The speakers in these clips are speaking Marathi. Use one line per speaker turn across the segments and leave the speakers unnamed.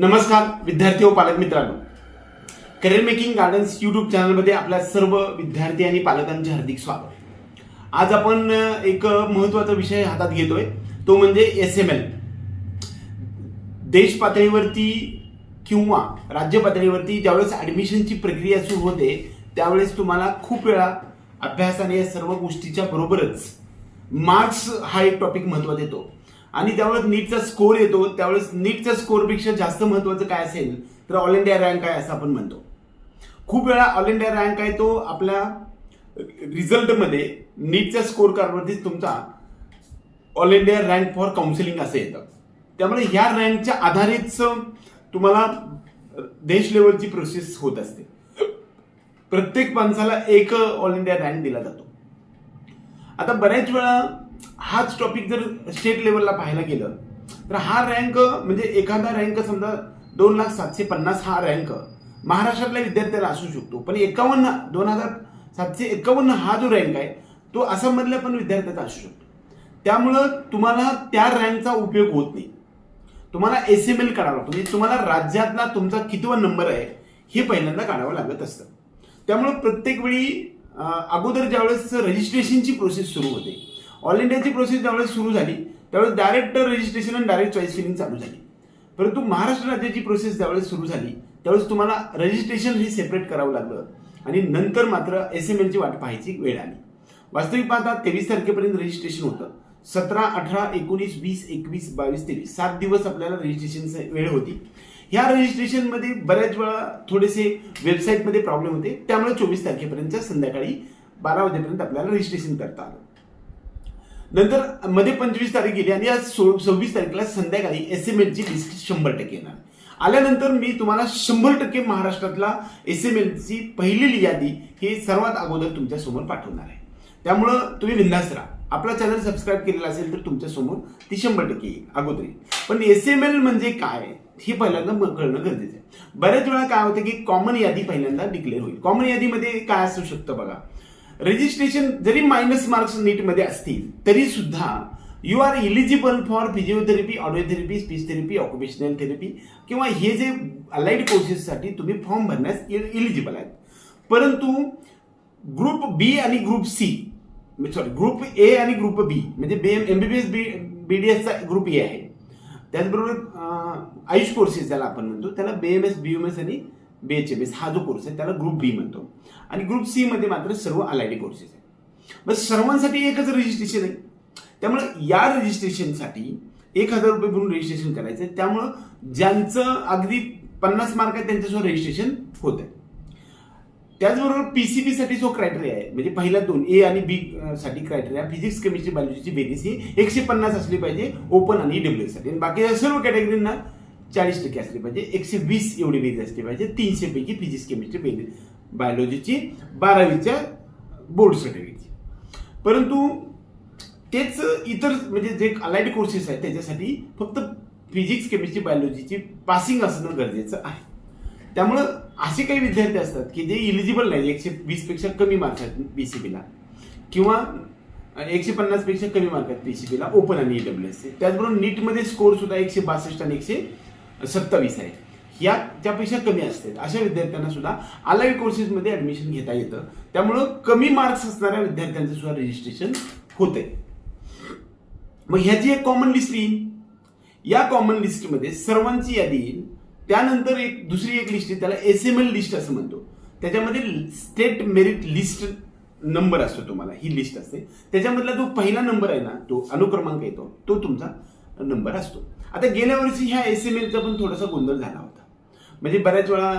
नमस्कार विद्यार्थी व पालक मित्रांनो. करिअर मेकिंग गार्डन्स युट्यूब चॅनलमध्ये आपल्या सर्व विद्यार्थी आणि पालकांचे हार्दिक स्वागत. आज आपण एक महत्त्वाचा विषय हातात घेतोय. तो म्हणजे एस एम एल देश पातळीवरती किंवा राज्य पातळीवरती ज्यावेळेस ऍडमिशनची प्रक्रिया सुरू होते त्यावेळेस तुम्हाला खूप वेळा अभ्यास आणि या सर्व गोष्टीच्या बरोबरच मार्क्स हा एक टॉपिक महत्त्वाचा येतो. आणि त्यावेळेस नीटचा स्कोर येतो त्यावेळेस नीटच्या स्कोरपेक्षा जास्त महत्वाचं काय असेल तर ऑल इंडिया रँक आहे असं आपण म्हणतो. खूप वेळा ऑल इंडिया रँक आहे तो आपल्या रिझल्टमध्ये नीटच्या स्कोर कार्डवरतीच तुमचा all India rank for counselling असं येतं. त्यामुळे ह्या रँकच्या आधारेच तुम्हाला देश लेवलची प्रोसेस होत असते. प्रत्येक माणसाला एक ऑल इंडिया रँक दिला जातो. आता बऱ्याच वेळा हाच टॉपिक जर स्टेट लेवलला पाहायला गेलं तर हा रँक म्हणजे एखादा रँक समजा दोन लाख सातशे पन्नास हा रँक महाराष्ट्रातल्या विद्यार्थ्याला असू शकतो. पण एकावन्न दोन हजार सातशे एकावन्न हा जो रँक आहे तो आसाममधल्या पण विद्यार्थ्याचा असू शकतो. त्यामुळं तुम्हाला त्या रँकचा उपयोग होत नाही. तुम्हाला एस एम एल काढावा लागतो. म्हणजे तुम्हाला राज्यातला तुमचा कितवा नंबर आहे हे पहिल्यांदा काढावं लागत असतं. त्यामुळं प्रत्येक वेळी अगोदर ज्यावेळेस रजिस्ट्रेशनची प्रोसेस सुरू होते ऑल इंडियाची प्रोसेस ज्यावेळेस सुरू झाली त्यावेळेस डायरेक्ट रजिस्ट्रेशन आणि डायरेक्ट चॉईस फिलिंग चालू झाली. परंतु महाराष्ट्र राज्याची प्रोसेस ज्यावेळेस सुरू झाली त्यावेळेस तुम्हाला रजिस्ट्रेशन हे सेपरेट करावं लागलं. आणि नंतर मात्र एस एम एलची वाट पाहायची वेळ आली. वास्तविक पाहता तेवीस तारखेपर्यंत रजिस्ट्रेशन होतं. सतरा अठरा एकोणीस वीस एकवीस बावीस तेवीस सात दिवस आपल्याला रजिस्ट्रेशन वेळ होती. ह्या रजिस्ट्रेशनमध्ये बऱ्याच वेळा थोडेसे वेबसाईटमध्ये प्रॉब्लेम होते. त्यामुळे चोवीस तारखेपर्यंत संध्याकाळी बारा वाजेपर्यंत आपल्याला रजिस्ट्रेशन करता आलं. नंतर मध्ये पंचवीस तारीख गेली आणि आज सो- सव्वीस तारखेला संध्याकाळी एस एम एलची लिस्ट शंभर टक्के येणार. आल्यानंतर मी तुम्हाला शंभर टक्के महाराष्ट्रातला एस एम एलची पहिली यादी ही सर्वात अगोदर तुमच्यासमोर पाठवणार आहे. त्यामुळं तुम्ही बिंदास राहा. आपला चॅनल सबस्क्राईब केलेला असेल तर तुमच्यासमोर ती शंभर टक्के येईल अगोदर. पण एस एम एल म्हणजे काय? हे पहिल्यांदा कळणं गरजेचं आहे. बऱ्याच वेळा काय होतं की कॉमन यादी पहिल्यांदा डिक्लेअर होईल. कॉमन यादीमध्ये काय असू शकतं बघा? रजिस्ट्रेशन जरी मायनस मार्क्स नीटमध्ये असतील तरी सुद्धा you are eligible for physiotherapy audiotherapy speech therapy occupational therapy किंवा हे जे अलाइड कोर्सेससाठी तुम्ही फॉर्म भरण्यास इलिजिबल आहेत. परंतु ग्रुप बी आणि group C sorry group A आणि ग्रुप बी म्हणजे B M M B B S B B D एसचा group A आहे. त्याचबरोबर आयुष कोर्सेस ज्याला आपण म्हणतो त्याला B M S B M S आणि बी एच एम एस हा जो कोर्स आहे त्याला ग्रुप बी म्हणतो. आणि ग्रुप सी मध्ये मात्र सर्व अलायडी कोर्सेस आहे मग सर्वांसाठी एकच रजिस्ट्रेशन आहे. त्यामुळे या रजिस्ट्रेशनसाठी एक हजार रुपये भरून रजिस्ट्रेशन करायचं आहे. त्यामुळं ज्यांचं अगदी पन्नास मार्क आहे त्यांच्यासोबत रजिस्ट्रेशन होत आहे त्याचबरोबर पीसीबी साठी जो क्रायटेरिया आहे म्हणजे पहिला दोन ए आणि बी साठी क्रायटेरिया फिजिक्स केमिस्ट्री बायोलॉजीची बेरीज ही एकशे पन्नास असली पाहिजे ओपन आणि डब्ल्यू साठी. आणि बाकीच्या सर्व कॅटेगरींना चाळीस टक्के असली पाहिजे एकशे वीस एवढी बेरीज असली पाहिजे तीनशे पैकी फिजिक्स केमिस्ट्री बेरीज बायोलॉजीची बारावीच्या बोर्ड सर्टिफिकेटची परंतु तेच इतर म्हणजे जे अलाइड कोर्सेस आहेत त्याच्यासाठी फक्त फिजिक्स केमिस्ट्री बायोलॉजीची पासिंग असणं गरजेचं आहे. त्यामुळं असे काही विद्यार्थी असतात की जे इलिजिबल नाही एकशे वीसपेक्षा कमी मार्क आहेत पी सी बीला किंवा एकशे पन्नासपेक्षा कमी मार्क आहेत पी सी बीला ओपन आणि ईडब्ल्यू एस त्याचबरोबर नीटमध्ये स्कोर सुद्धा एकशे बासष्ट आणि एकशे सत्तावीस आहे. या त्यापेक्षा कमी असते अशा विद्यार्थ्यांना सुद्धा अलाइड कोर्सेसमध्ये ऍडमिशन घेता येतं. त्यामुळं कमी मार्क्स असणाऱ्या विद्यार्थ्यांचं सुद्धा रजिस्ट्रेशन होते मग ह्याची एक कॉमन लिस्ट येईल. या कॉमन लिस्टमध्ये सर्वांची यादी येईल. त्यानंतर एक दुसरी एक लिस्ट त्याला एस एम एल लिस्ट असं म्हणतो. त्याच्यामध्ये स्टेट मेरिट लिस्ट नंबर असतो तुम्हाला. ही लिस्ट असते. त्याच्यामधला जो पहिला नंबर आहे ना तो अनुक्रमांक येतो तो तुमचा नंबर असतो. आता गेल्या वर्षी ह्या एस एम एलचा पण थोडासा गोंधळ झाला होता. म्हणजे बऱ्याच वेळा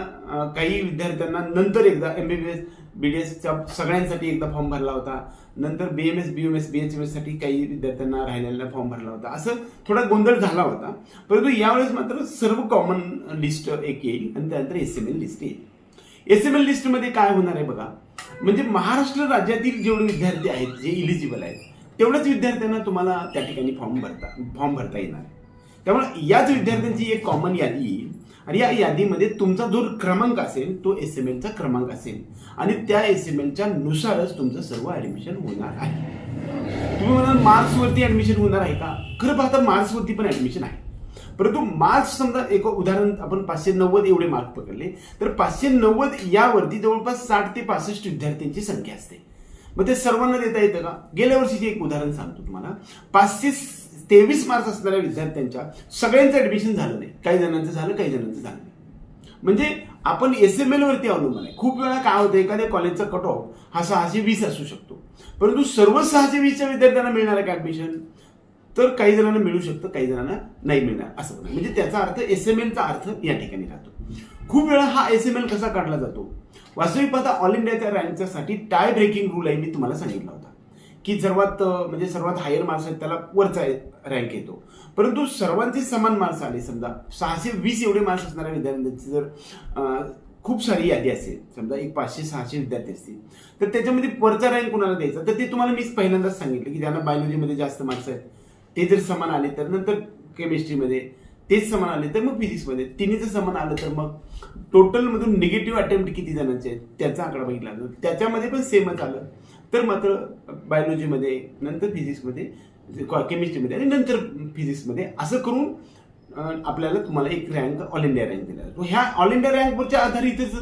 काही विद्यार्थ्यांना नंतर एकदा M B B S B D एसच्या सगळ्यांसाठी एकदा फॉर्म भरला होता. नंतर B M S B M S B H M एससाठी काही विद्यार्थ्यांना राहिलेला फॉर्म भरला होता. असं थोडा गोंधळ झाला होता. परंतु यावेळेस मात्र सर्व कॉमन लिस्ट एक येईल आणि त्यानंतर एस एम एल लिस्ट येईल. एस एम एल लिस्टमध्ये काय होणार आहे बघा. म्हणजे महाराष्ट्र राज्यातील जेवढे विद्यार्थी आहेत जे इलिजिबल आहेत तेवढ्याच विद्यार्थ्यांना तुम्हाला त्या ठिकाणी फॉर्म भरता फॉर्म भरता येणार आहे. त्यामुळे याच विद्यार्थ्यांची एक कॉमन यादी येईल. आणि या यादीमध्ये तुमचा जो क्रमांक असेल तो एस एम एलचा क्रमांक असेल. आणि त्या एस एम एलच्या नुसारच तुमचं सर्व ऍडमिशन होणार आहे. तुम्ही म्हणाल मार्क्सवरती ऍडमिशन होणार आहे का? खरं पाहता मार्क्सवरती पण ऍडमिशन आहे. परंतु मार्क्स समजा एक उदाहरण आपण पाचशे नव्वद एवढे मार्क पकडले तर पाचशे नव्वद यावरती जवळपास साठ ते पासष्ट विद्यार्थ्यांची संख्या असते. मग ते सर्वांना देता येतं का? गेल्या वर्षीचे एक उदाहरण सांगतो तुम्हाला. पाचशे तेवीस मार्च असणाऱ्या विद्यार्थ्यांच्या सगळ्यांचं ऍडमिशन झालं नाही. काही जणांचं झालं काही जणांचं झालं नाही. म्हणजे आपण एस एम एलवरती अवलंबून आहे. खूप वेळा काय होतं एखाद्या कॉलेजचा कट ऑफ हा सहाशे वीस असू शकतो. परंतु सर्व सहाशे वीसच्या विद्यार्थ्यांना मिळणार आहे का ॲडमिशन तर काही जणांना मिळू शकतं काही जणांना नाही मिळणार असं पण म्हणजे त्याचा अर्थ एस एम एलचा अर्थ या ठिकाणी राहतो. खूप वेळा हा एस एम एल कसा काढला जातो? वास्तविक पाहता ऑल इंडियाच्या रँकच्यासाठी टाय ब्रेकिंग रूल आहे मी तुम्हाला सांगितला होता. की सर्वात म्हणजे सर्वात हायर मार्क्स आहेत त्याला वरचा रँक येतो. परंतु सर्वांचे समान मार्क्स आले समजा सहाशे वीस एवढे मार्क्स असणाऱ्या विद्यार्थ्यांची जर खूप सारी यादी असेल समजा एक पाचशे सहाशे विद्यार्थी असतील तर त्याच्यामध्ये वरचा रँक कोणाला द्यायचा? तर ते तुम्हाला मीच पहिल्यांदाच सांगितलं की ज्यांना बायोलॉजीमध्ये जास्त मार्क्स आहेत ते जर समान आले तर नंतर केमिस्ट्रीमध्ये तेच समान आले तर मग फिजिक्समध्ये तिन्ही जर समान आलं तर मग टोटलमधून निगेटिव्ह अटेम्प्ट किती जणांचे आहेत त्याचा आकडा बघितला तर त्याच्यामध्ये पण सेमच आलं. तर मात्र बायोलॉजीमध्ये नंतर फिजिक्समध्ये केमिस्ट्रीमध्ये आणि नंतर फिजिक्समध्ये असं करून आपल्याला तुम्हाला एक रँक ऑल इंडिया रँक दिला जातो. ह्या ऑल इंडिया रँकवरच्या आधारितच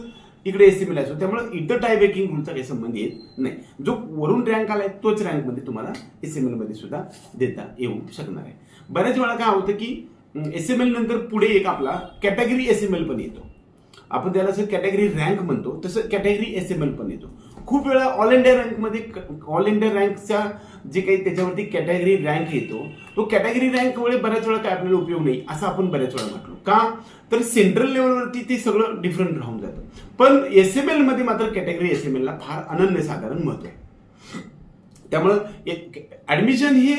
इकडे एस एम एल असतो. त्यामुळे इतर टाय ब्रेकिंग रूलचा काही संबंध येत नाही. जो वरून रँक आलाय तोच रँकमध्ये तुम्हाला एस एम एलमध्ये सुद्धा देता येऊ शकणार आहे. बऱ्याच वेळा काय होतं की एस एम एल नंतर पुढे एक आपला कॅटेगरी एस एम एल पण येतो. आपण त्याला जसं कॅटेगरी रँक म्हणतो तसं कॅटेगरी एस एम एल पण येतो. खूप वेळा ऑल इंडिया रँकमध्ये ऑल इंडिया रँकच्या जे काही त्याच्यावरती कॅटेगरी रँक येतो तो कॅटेगरी रँकमुळे बऱ्याच वेळा काय आपल्याला उपयोग नाही असं आपण बऱ्याच वेळा म्हटलो. का? तर सेंट्रल लेवलवरती ते सगळं डिफरंट राहून जातं. पण एस एममध्ये मात्र कॅटेगरी एस एम एलला फार अनन्यसाधारण महत्त्व आहे. त्यामुळं ऍडमिशन हे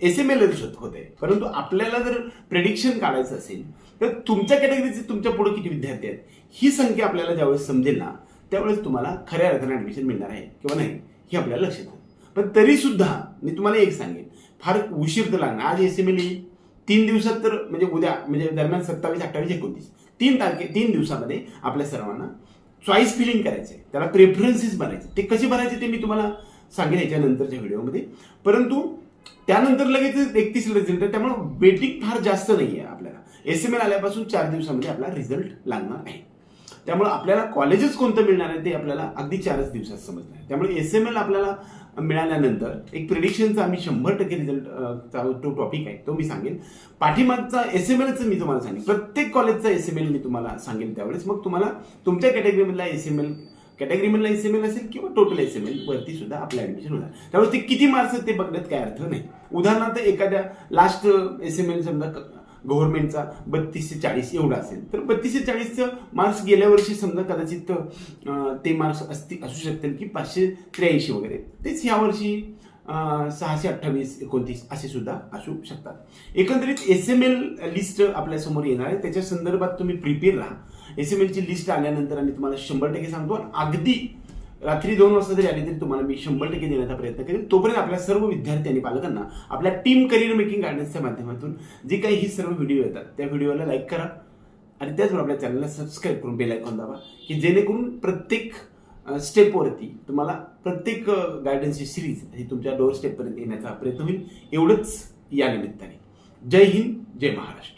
एस एम एल होते परंतु आपल्याला जर प्रेडिक्शन काढायचं असेल तर तुमच्या कॅटेगरीचे तुमच्यापुढे किती विद्यार्थी आहेत ही संख्या आपल्याला ज्यावेळेस समजेल ना त्यावेळेस तुम्हाला खऱ्या अर्थाने ॲडमिशन मिळणार आहे किंवा नाही हे आपल्याला लक्षात आलं पण तरीसुद्धा मी तुम्हाला एक सांगेन फार उशीर तर लागणार. आज एस एम एल येईल तीन दिवसात तर म्हणजे उद्या म्हणजे दरम्यान सत्तावीस अठ्ठावीस एकोणतीस. तीन तारखे तीन दिवसामध्ये आपल्या सर्वांना चॉईस फिलिंग करायचं आहे. त्याला प्रेफरन्सेस बनायचे ते कसे भरायचे ते मी तुम्हाला सांगेन याच्या नंतरच्या व्हिडिओमध्ये. परंतु त्यानंतर लगेच एकतीस रिझल्ट आहे. त्यामुळे वेटिंग फार जास्त नाही आहे आपल्याला एस एम एल आल्यापासून चार दिवसामध्ये आपला रिझल्ट लागणार आहे. त्यामुळे आपल्याला कॉलेजेस कोणतं मिळणार आहे ते आपल्याला अगदी चारच दिवसात समजणार आहे. त्यामुळे एस एम एल आपल्याला मिळाल्यानंतर एक प्रिडिक्शनचा आम्ही शंभर टक्के रिझल्ट तो टॉपिक आहे तो मी सांगेन. पाठीमागचा एस एम एलचं मी तुम्हाला सांगेन. प्रत्येक कॉलेजचा एस एम एल मी तुम्हाला सांगेन त्यावेळेस. मग तुम्हाला तुमच्या कॅटेगरीमधला एस एम एल कॅटेगरीमधला एस एम एल असेल किंवा टोटल एस एम एल वरती सुद्धा आपलं ऍडमिशन होणार. त्यामुळे ते किती मार्क्स आहेत ते बघण्यात काय अर्थ नाही. उदाहरणार्थ एखाद्या लास्ट एस एम एल समजा गव्हर्नमेंटचा बत्तीसशे चाळीस एवढा असेल. तर बत्तीसशे चाळीसचं मार्क्स गेल्या वर्षी समजा कदाचित ते मार्क्स असतील असू शकतील की पाचशे त्र्याऐंशी वगैरे. तेच यावर्षी सहाशे अठ्ठावीस एकोणतीस असे सुद्धा असू शकतात. एकंदरीत एस एम एल लिस्ट आपल्यासमोर येणार आहे. त्याच्या संदर्भात तुम्ही प्रिपेअर राहा. एस एम एलची लिस्ट आल्यानंतर आम्ही तुम्हाला शंभर टक्के सांगतो. आणि अगदी रात्री दोन वाजता जरी आली तरी तुम्हाला मी शंभर टक्के देण्याचा प्रयत्न करेन. तोपर्यंत आपल्या सर्व विद्यार्थी आणि पालकांना आपल्या टीम करिअर मेकिंग गायडन्सच्या माध्यमातून जी काही ही सर्व व्हिडिओ येतात त्या व्हिडिओला लाईक करा. आणि त्याचबरोबर आपल्या चॅनलला सबस्क्राईब करून बेल आयकॉन दाबा की जेणेकरून प्रत्येक स्टेपवरती तुम्हाला प्रत्येक गायडन्सची सिरीज ही तुमच्या डोअर स्टेपपर्यंत येण्याचा प्रयत्न होईल. एवढंच या निमित्ताने. जय हिंद जय महाराष्ट्र.